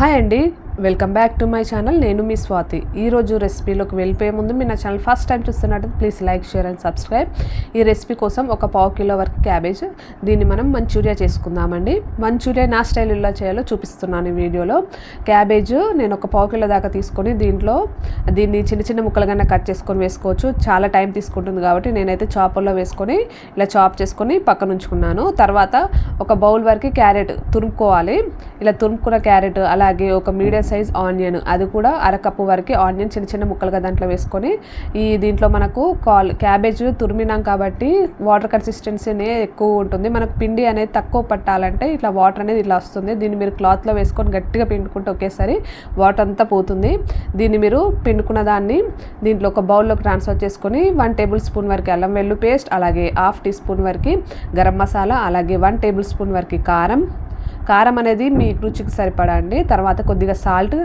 Hi అండి. Welcome back to my channel. నేను మీ స్వాతి. ఈరోజు రెసిపీలోకి వెళ్ళిపోయే ముందు మీరు నా ఛానల్ ఫస్ట్ టైం చూస్తున్నట్టు please like share and subscribe. ఈ రెసిపీ కోసం ఒక పావు కిలో వరకు క్యాబేజ్. దీన్ని మనం మంచూరియా చేసుకుందామండి. మంచూరియా నా స్టైల్ ఇలా చేయాలో చూపిస్తున్నాను ఈ వీడియోలో. క్యాబేజ్ నేను ఒక పావు కిలో దాకా తీసుకొని దీంట్లో దీన్ని చిన్న చిన్న ముక్కలుగా కట్ చేసుకొని వేసుకోవచ్చు. చాలా టైం తీసుకుంటుంది కాబట్టి నేనైతే చాపర్లో వేసుకొని ఇలా చాప్ చేసుకొని పక్కన ఉంచుకున్నాను. తర్వాత ఒక బౌల్ వరకు క్యారెట్ తురుముకోవాలి. ఇలా తురుముకున్న క్యారెట్ అలాగే ఒక మీడియం సైజ్ ఆనియన్ అది కూడా అరకప్పు వరకు ఆనియన్ చిన్న చిన్న ముక్కలుగా దాంట్లో వేసుకొని ఈ దీంట్లో మనకు కాల్ క్యాబేజ్ తురిమినాం కాబట్టి వాటర్ కన్సిస్టెన్సీనే ఎక్కువ ఉంటుంది. మనకు పిండి అనేది తక్కువ పట్టాలంటే ఇట్లా వాటర్ అనేది ఇట్లా వస్తుంది. దీన్ని మీరు క్లాత్లో వేసుకొని గట్టిగా పిండుకుంటే ఒకేసారి వాటర్ అంతా పోతుంది. దీన్ని మీరు పిండుకున్న దాన్ని దీంట్లో ఒక బౌల్లోకి ట్రాన్స్ఫర్ చేసుకొని వన్ టేబుల్ స్పూన్ వరకు అల్లం వెల్లు పేస్ట్ అలాగే హాఫ్ టీ స్పూన్ వరకు గరం మసాలా అలాగే వన్ టేబుల్ స్పూన్ వరకు కారం కారం అనేది మీ రుచికి సరిపడా అండి. తర్వాత కొద్దిగా సాల్ట్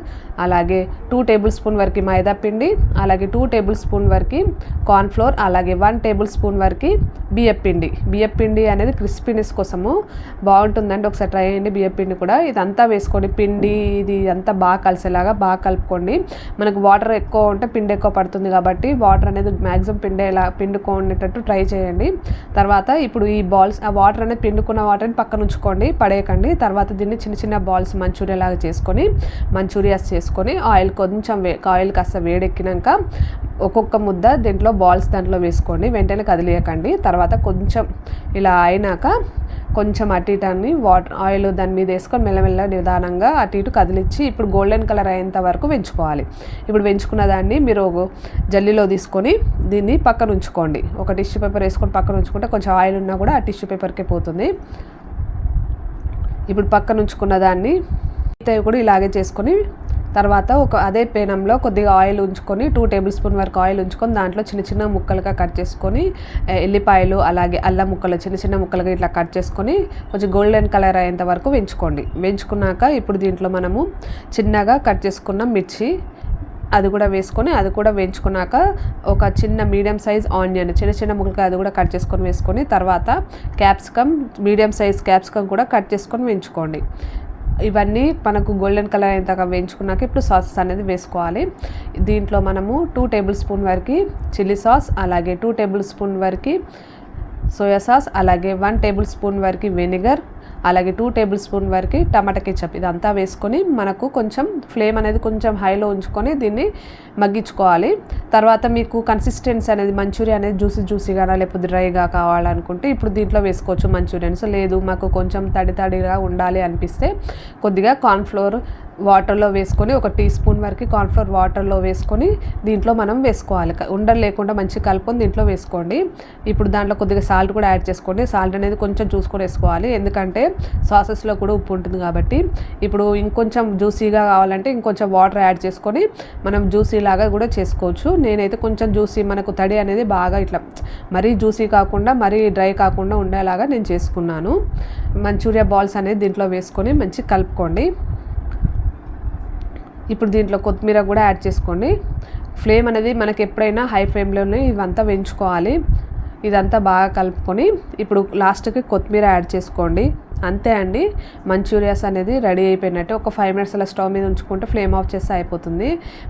అలాగే టూ టేబుల్ స్పూన్ వరకు మైదా పిండి అలాగే టూ టేబుల్ స్పూన్ వరకు కార్న్ఫ్లోర్ అలాగే వన్ టేబుల్ స్పూన్ వరకు బియ్యం పిండి. బియ్యం పిండి అనేది క్రిస్పీనెస్ కోసము బాగుంటుందండి. ఒకసారి ట్రై చేయండి బియ్యం పిండి కూడా. ఇదంతా వేసుకోండి. పిండి ఇది అంతా బాగా కలిసేలాగా బాగా కలుపుకోండి. మనకు వాటర్ ఎక్కువ ఉంటే పిండి ఎక్కువ పడుతుంది కాబట్టి వాటర్ అనేది మ్యాక్సిమం పిండేలా పిండుకునేటట్టు ట్రై చేయండి. తర్వాత ఇప్పుడు ఈ బాల్స్ ఆ వాటర్ అనేది పిండుకున్న వాటర్ని పక్కన ఉంచుకోండి. పడేయకండి. తర్వాత తర్వాత దీన్ని చిన్న చిన్న బాల్స్ మంచూరియా లాగా చేసుకొని మంచూరియాస్ చేసుకొని ఆయిల్ కొంచెం వే ఆయిల్ కాస్త వేడెక్కినాక ఒక్కొక్క ముద్ద దీంట్లో బాల్స్ దాంట్లో వేసుకోండి. వెంటనే కదిలియకండి. తర్వాత కొంచెం ఇలా అయినాక కొంచెం అటు ఇటు అన్ని వాటర్ ఆయిల్ దాని మీద వేసుకొని మెల్లమెల్ల నిదానంగా అటు ఇటు కదిలిచ్చి ఇప్పుడు గోల్డెన్ కలర్ అయ్యేంత వరకు పెంచుకోవాలి ఇప్పుడు పెంచుకున్న దాన్ని మీరు జల్లీలో తీసుకొని దీన్ని పక్కన ఉంచుకోండి. ఒక టిష్యూ పేపర్ వేసుకొని పక్కన ఉంచుకుంటే కొంచెం ఆయిల్ ఉన్నా కూడా ఆ టిష్యూ పేపర్కే పోతుంది. ఇప్పుడు పక్కన ఉంచుకున్న దాన్ని మిగతావి కూడా ఇలాగే చేసుకొని తర్వాత ఒక అదే పేనంలో కొద్దిగా ఆయిల్ ఉంచుకొని టూ టేబుల్ స్పూన్ వరకు ఆయిల్ ఉంచుకొని దాంట్లో చిన్న చిన్న ముక్కలుగా కట్ చేసుకొని ఎల్లిపాయలు అలాగే అల్లం ముక్కలు చిన్న చిన్న ముక్కలుగా ఇట్లా కట్ చేసుకొని కొంచెం గోల్డెన్ కలర్ అయ్యేంత వరకు వెంచుకోండి వెంచుకున్నాక ఇప్పుడు దీంట్లో మనము చిన్నగా కట్ చేసుకున్న మిర్చి అది కూడా వేసుకొని అది కూడా వేయించుకున్నాక ఒక చిన్న మీడియం సైజ్ ఆనియన్ చిన్న చిన్న ముక్కలుగా అది కూడా కట్ చేసుకొని వేసుకొని తర్వాత క్యాప్సికమ్ మీడియం సైజ్ క్యాప్సికమ్ కూడా కట్ చేసుకొని వేయించుకోండి. ఇవన్నీ మనకు గోల్డెన్ కలర్ అయ్యేంతగా వేయించుకున్నాక ఇప్పుడు సాసెస్ అనేది వేసుకోవాలి. దీంట్లో మనము టూ టేబుల్ స్పూన్ వరకు చిల్లీ సాస్ అలాగే టూ టేబుల్ స్పూన్ వరకు సోయా సాస్ అలాగే వన్ టేబుల్ స్పూన్ వరకు వెనిగర్ అలాగే టూ టేబుల్ స్పూన్ వరకు టమాటా కెచప్. ఇదంతా వేసుకొని మనకు కొంచెం ఫ్లేమ్ అనేది కొంచెం హైలో ఉంచుకొని దీన్ని మగ్గించుకోవాలి. తర్వాత మీకు కన్సిస్టెన్సీ అనేది మంచూరియా అనేది జ్యూసీ జ్యూసీగానా లేకపోతే డ్రైగా కావాలనుకుంటే ఇప్పుడు దీంట్లో వేసుకోవచ్చు మంచూరియన్స్ లేదు మాకు కొంచెం తడి తడిగా ఉండాలి అనిపిస్తే కొద్దిగా కార్న్ఫ్లోర్ వాటర్లో వేసుకొని ఒక టీ స్పూన్ వరకు కార్న్ఫ్లోర్ వాటర్లో వేసుకొని దీంట్లో మనం వేసుకోవాలి. ఉండలు లేకుండా మంచి కలుపుకొని దీంట్లో వేసుకోండి. ఇప్పుడు దాంట్లో కొద్దిగా సాల్ట్ కూడా యాడ్ చేసుకోండి. సాల్ట్ అనేది కొంచెం చూసుకొని వేసుకోవాలి. ఎందుకంటే సాసెస్లో కూడా ఉప్పు ఉంటుంది కాబట్టి. ఇప్పుడు ఇంకొంచెం జ్యూసీగా కావాలంటే ఇంకొంచెం వాటర్ యాడ్ చేసుకొని మనం జ్యూసీ లాగా కూడా చేసుకోవచ్చు. నేనైతే కొంచెం జ్యూసీ మనకు తడి అనేది బాగా ఇట్లా మరీ జ్యూసీ కాకుండా మరీ డ్రై కాకుండా ఉండేలాగా నేను చేసుకున్నాను. మంచూరియా బాల్స్ అనేది దీంట్లో వేసుకొని మంచి కలుపుకోండి. ఇప్పుడు దీంట్లో కొత్తిమీర కూడా యాడ్ చేసుకోండి. ఫ్లేమ్ అనేది మనకి ఎప్పుడైనా హై ఫ్లేమ్లోనే ఇవంతా పెంచుకోవాలి ఇదంతా బాగా కలుపుకొని ఇప్పుడు లాస్ట్కి కొత్తిమీర యాడ్ చేసుకోండి. అంతే అండి. మంచూరియాస్ అనేది రెడీ అయిపోయినట్టు ఒక ఫైవ్ మినిట్స్ అలా స్టవ్ మీద ఉంచుకుంటే ఫ్లేమ్ ఆఫ్ చేస్తే అయిపోతుంది.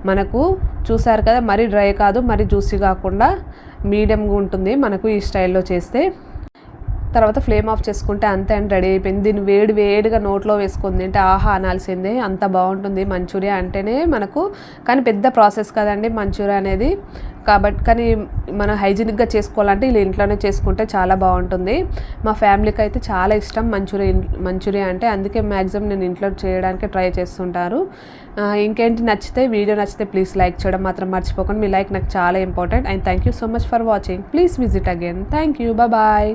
మనకు చూసారు కదా మరీ డ్రై కాదు మరీ జ్యూసీ కాకుండా మీడియంగా ఉంటుంది మనకు ఈ స్టైల్లో చేస్తే. తర్వాత ఫ్లేమ్ ఆఫ్ చేసుకుంటే అంతే అండ్ రెడీ అయిపోయింది. దీన్ని వేడి వేడిగా నోట్లో వేసుకుంది అంటే ఆహా అనాల్సిందే అంత బాగుంటుంది మంచూరియా అంటేనే మనకు. కానీ పెద్ద ప్రాసెస్ కదండి మంచూరియా అనేది. కాబట్టి కానీ మనం హైజీనిక్గా చేసుకోవాలంటే ఇలా ఇంట్లోనే చేసుకుంటే చాలా బాగుంటుంది. మా ఫ్యామిలీకి అయితే చాలా ఇష్టం మంచూరియా మంచూరియా అంటే. అందుకే మ్యాక్సిమం నేను ఇంట్లో చేయడానికి ట్రై చేస్తుంటారు. ఇంకేంటి నచ్చితే వీడియో నచ్చితే ప్లీజ్ లైక్ చేయడం మాత్రం మర్చిపోకండి. మీ లైక్ నాకు చాలా important and thank you so much for watching. Please visit again. Thank you. Bye.